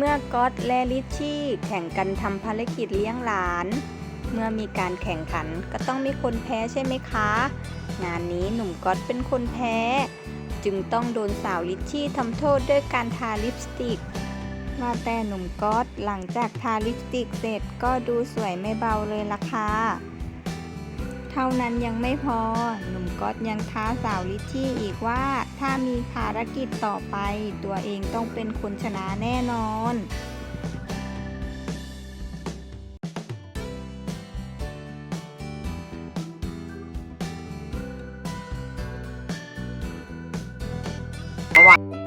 มื่อก๊อตและลิชชี่แข่งกันทำภารกิจเลี้ยงหลาน เมื่อมีการแข่งขันก็ต้องมีคนแพ้ใช่ไหมคะ งานนี้หนุ่มก๊อตเป็นคนแพ้ จึงต้องโดนสาวลิชชี่ทำโทษด้วยการทาลิปสติกว่าแต่หนุ่มก๊อตหลังจากทาลิปสติกเสร็จก็ดูสวยไม่เบาเลยล่ะค่ะ เท่านั้นยังไม่พอ หนุ่มก๊อตยังท้าสาวลิชชี่อีกว่า ถ้ามีภารกิจต่อไป ตัวเองต้องเป็นคนชนะแน่นอนระวัง